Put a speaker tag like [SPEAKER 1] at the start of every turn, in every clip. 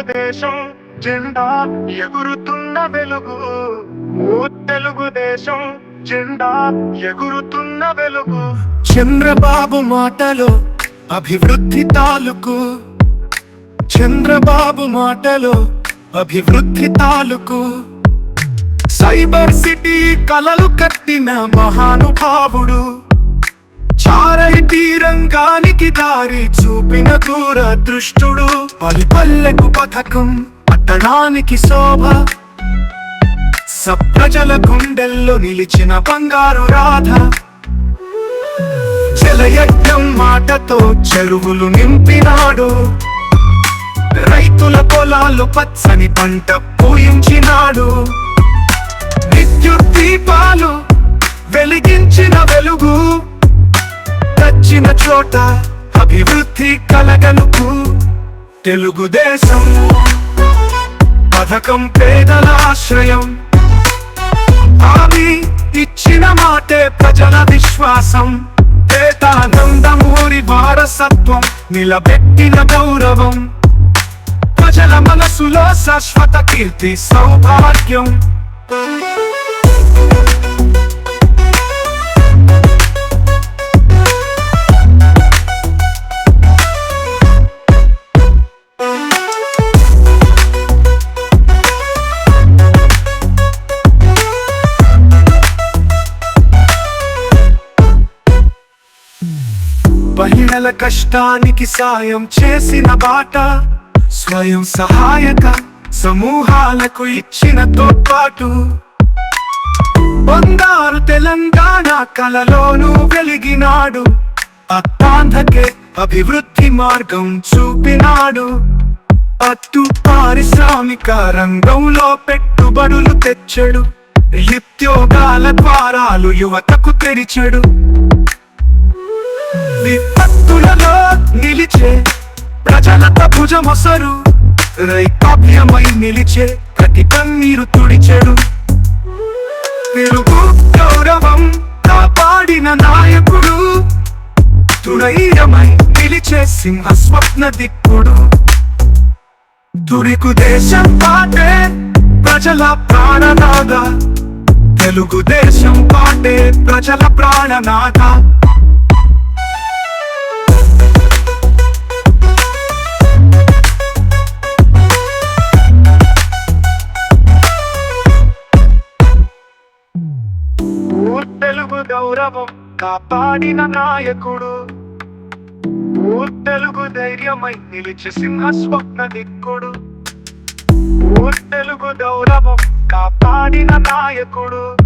[SPEAKER 1] తెలుగుదేశం జెండా ఎగురుతున్న వెలుగు. తెలుగుదేశం జెండా ఎగురుతున్న వెలుగు. చంద్రబాబు మాటలో అభివృద్ధి తాలూకు. చంద్రబాబు మాటలో అభివృద్ధి తాలూకు. సైబర్ సిటీ కలలు కట్టిన మహానుభావుడు. చారైతీ తీరంగానికి దారి చూపిన దూరదృష్టుడు పలి పల్లెకు పథకం పట్టణానికి శోభ. సప్రజల గుండెల్లో నిలిచిన బంగారు రాధ. జలయజ్ఞం మాటతో చెరువులు నింపినాడు. రైతుల పొలాలు పచ్చని పంట పూయించినాడు. విద్యుత్ దీపాలు వెలిగించిన వెలుగు వచ్చిన చోట అభివృద్ధి కలగలుపు తెలుగుదేశం. పథకం పేదల ఆశ్రయం. హామీ ఇచ్చిన మాటే ప్రజల విశ్వాసం. పేతానందమూరి వారసత్వం నిలబెట్టిన గౌరవం. ప్రజల మనసులో శాశ్వత కీర్తి సౌభాగ్యం. మహిళల కష్టానికి సాయం చేసిన బాట స్వయం సహాయక సమూహాలకు ఇచ్చిన తోడ్పాటు. బంగారు తెలంగాణ కలలోనూ వెలిగినాడు అత్తాంధకే అభివృద్ధి మార్గం చూపినాడు. అట్టు పారిశ్రామిక రంగంలో పెట్టుబడులు తెచ్చడు నిత్యోగాల ద్వారాలు యువతకు తెరిచెడు. విపత్తులలో నిలిచే ప్రజలత భుజమొసరు రైతాభ్యమై నిలిచే ప్రతి కన్నీరు తుడిచెడు. తెలుగు గౌరవం కాపాడిన నాయకుడు. తుడైరమై నిలిచే సింహ స్వప్న దిక్కుడు. దురికు దేశం పాటే ప్రజల ప్రాణనాద తెలుగుదేశం పాటే ప్రజల ప్రాణనాథ. గౌరవం కాపాడిన నాయకుడు. తెలుగు ధైర్యమై నిలిచి సింహ స్వప్న దిక్కుడు. ఊ తెలుగు గౌరవం కాపాడిన నాయకుడు.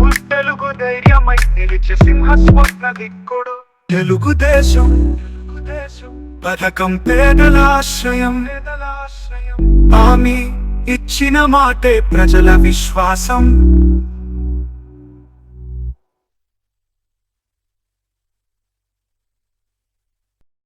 [SPEAKER 1] ఊ తెలుగు ధైర్యమై నిలిచి సింహ స్వప్న దిక్కుడు. తెలుగుదేశం తెలుగుదేశం పథకం పేదల ఆశ్రయం. పేదల ఆశ్రయం ఇచ్చిన మాటే ప్రజల విశ్వాసం.